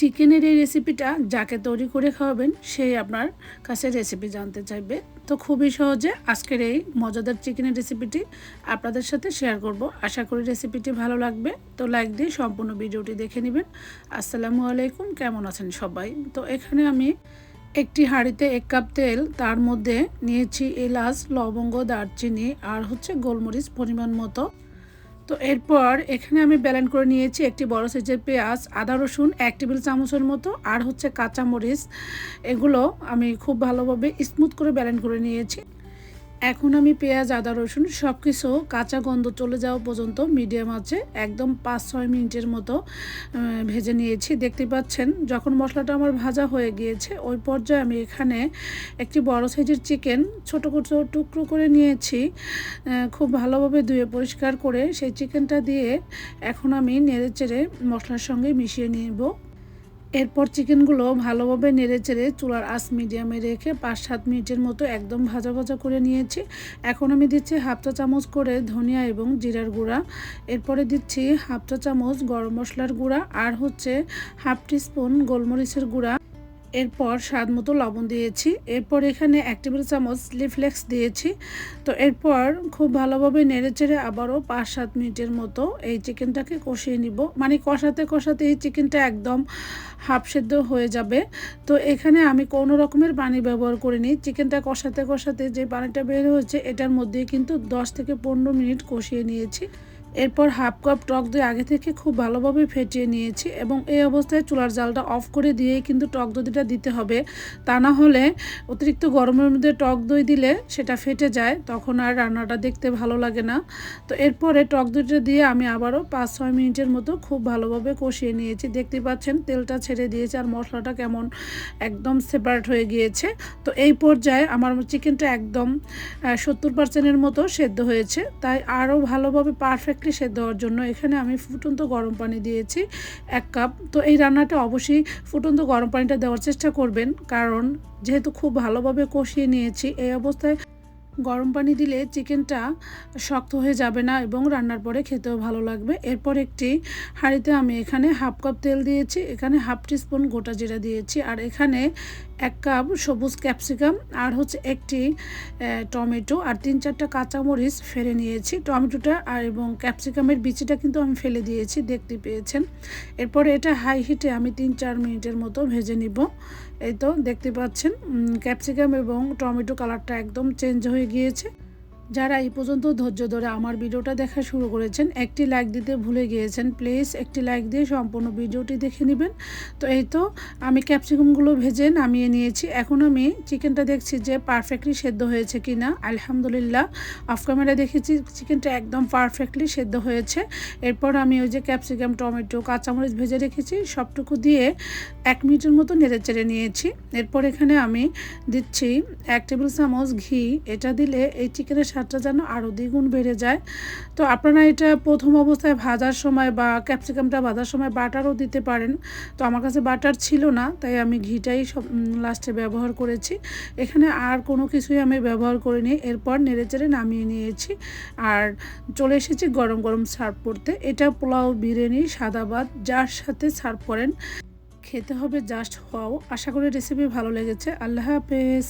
চিকেনের এই রেসিপিটা যাকে তৈরি করে খাওয়াবেন সেই আপনার কাছে রেসিপি জানতে চাইবে। তো খুবই সহজে আজকের এই মজাদার চিকেনের রেসিপিটি আপনাদের সাথে শেয়ার করব। আশা করি রেসিপিটি ভালো লাগবে। তো লাইক দিয়ে সম্পূর্ণ ভিডিওটি দেখে নেবেন। আসসালামু আলাইকুম, কেমন আছেন সবাই? তো এখানে আমি একটি হাঁড়িতে এক কাপ তেল, তার মধ্যে নিয়েছি এলাচ, লবঙ্গ, দারচিনি আর হচ্ছে গোলমরিচ পরিমাণ মতো। তো এরপর এখানে আমি ব্যালেন্ড করে নিয়েছি একটি বড় সাইজের পেঁয়াজ, আদা, রসুন, এক টেবিল চামচের মতো, আর হচ্ছে কাঁচামরিচ। এগুলো আমি খুব ভালোভাবে স্মুথ করে ব্যালেন্ড করে নিয়েছি। এখন আমি পেঁয়াজ, আদা, রসুন সব কিছু কাঁচা গন্ধ চলে যাওয়া পর্যন্ত মিডিয়াম আছে একদম পাঁচ, ছয় মিনিটের মতো ভেজে নিয়েছি। দেখতে পাচ্ছেন, যখন মশলাটা আমার ভাজা হয়ে গিয়েছে, ওই পর্যায়ে আমি এখানে একটি বড় সাইজের চিকেন ছোটো, ছোট টুকরো করে নিয়েছি খুব ভালোভাবে ধুয়ে পরিষ্কার করে। সেই চিকেনটা দিয়ে এখন আমি নেড়ে চেড়ে মশলার সঙ্গে মিশিয়ে নিব। এরপর চিকেনগুলো ভালোভাবে নেড়ে চেড়ে চুলার আস মিডিয়ামে রেখে পাঁচ সাত মিনিটের মতো একদম ভাজা ভাজা করে নিয়েছি। এখন আমি দিচ্ছি হাফ চা চামচ করে ধনিয়া এবং জিরার গুঁড়া। এরপরে দিচ্ছি হাফ চা চামচ গরম মশলার গুঁড়া আর হচ্ছে হাফ টিস্পুন গোলমরিচের গুঁড়া। এরপর স্বাদ মতো লবণ দিয়েছি। এরপর এখানে এক টেবিল চামচ লিফ্লেক্স দিয়েছি। তো এরপর খুব ভালোভাবে নেড়ে চেড়ে আবারও পাঁচ সাত মিনিটের মতো এই চিকেনটাকে কষিয়ে নিব। মানে কষাতে কষাতে এই চিকেনটা একদম হাফ সেদ্ধ হয়ে যাবে। তো এখানে আমি কোনো রকমের পানি ব্যবহার করিনি। চিকেনটা কষাতে কষাতে যে পানিটা বের হয়েছে, এটার মধ্যে কিন্তু দশ থেকে পনেরো মিনিট কষিয়ে নিয়েছি। এরপর হাফ কাপ টক দই আগে থেকে খুব ভালোভাবে ফেটিয়ে নিয়েছি এবং এই অবস্থায় চুলার জালটা অফ করে দিয়েই কিন্তু টক দইটা দিতে হবে। তা না হলে অতিরিক্ত গরমের মধ্যে টক দই দিলে সেটা ফেটে যায়, তখন আর রান্নাটা দেখতে ভালো লাগে না। তো এরপরে টক দইটা দিয়ে আমি আবারও পাঁচ ছয় মিনিটের মতো খুব ভালোভাবে কষিয়ে নিয়েছি। দেখতে পাচ্ছেন তেলটা ছেড়ে দিয়েছে আর মশলাটা কেমন একদম সেপারেট হয়ে গিয়েছে। তো এই পর্যায়ে আমার চিকেনটা একদম সত্তর পার্সেন্টের মতো সেদ্ধ হয়েছে, তাই আরও ভালোভাবে পারফেক্ট সেদ্ধ হওয়ার জন্য এখানে আমি ফুটন্ত গরম পানি দিয়েছি, এক কাপ। তো এই রান্নাটা অবশ্যই ফুটন্ত গরম পানিটা দেওয়ার চেষ্টা করবেন, কারণ যেহেতু খুব ভালোভাবে কষিয়ে নিয়েছি, এই অবস্থায় গরম পানি দিলে চিকেনটা শক্ত হয়ে যাবে না এবং রান্নার পরে খেতেও ভালো লাগবে। এরপর একটি হাঁড়িতে আমি এখানে হাফ কাপ তেল দিয়েছি, এখানে হাফ টিস্পুন গোটা জিরা দিয়েছি আর এখানে এক কাপ সবুজ ক্যাপসিকাম আর হচ্ছে একটি টমেটো আর তিন চারটা কাঁচামরিচ ফেলে নিয়েছি। টমেটোটা আর এবং ক্যাপসিকামের বিচিটা কিন্তু আমি ফেলে দিয়েছি, দেখতে পেয়েছেন। এরপরে এটা হাই হিটে আমি তিন চার মিনিটের মতো ভেজে নিব। এই তো দেখতে পাচ্ছেন ক্যাপসিকাম এবং টমেটো কালারটা একদম চেঞ্জ হয়ে গিয়েছে। যারা এই পর্যন্ত ধৈর্য ধরে আমার ভিডিওটা দেখা শুরু করেছেন, একটি লাইক দিতে ভুলে গিয়েছেন প্লিজ একটি লাইক দিয়ে সম্পূর্ণ ভিডিওটি দেখে নেবেন। তো এই তো, আমি ক্যাপসিকামগুলো ভেজে নামিয়ে নিয়েছি। এখন আমি চিকেনটা দেখছি যে পারফেক্টলি সেদ্ধ হয়েছে কি না আলহামদুলিল্লাহ অফ ক্যামেরা দেখেছি চিকেনটা একদম পারফেক্টলি সেদ্ধ হয়েছে। এরপর আমি ওই যে ক্যাপসিকাম টমেটো, কাঁচামরিচ ভেজে রেখেছি। সবটুকু দিয়ে এক মিনিটের মতো নেড়ে চেড়ে নিয়েছি। এরপর এখানে আমি দিচ্ছি এক টেবিল চামচ ঘি। এটা দিলে এই চিকেনের স্বাদটা যেন আরও দ্বিগুণ বেড়ে যায়। তো আপনারা এটা প্রথম অবস্থায় ভাজার সময় বা ক্যাপসিকামটা ভাজার সময় বাটারও দিতে পারেন। তো আমার কাছে বাটার ছিল না, তাই আমি ঘিটাই সব লাস্টে ব্যবহার করেছি। এখানে আর কোনো কিছুই আমি ব্যবহার করিনি। এরপর নেড়ে চেড়ে নামিয়ে নিয়েছি আর চলে এসেছি গরম গরম সার্ভ করতে। এটা পোলাও, বিরিয়ানি, সাদা ভাত, যার সাথে সার্ভ করেন। খেতে হবে জাস্ট হওয়াও আশা করি রেসিপি ভালো লেগেছে। আল্লাহ হাফেজ।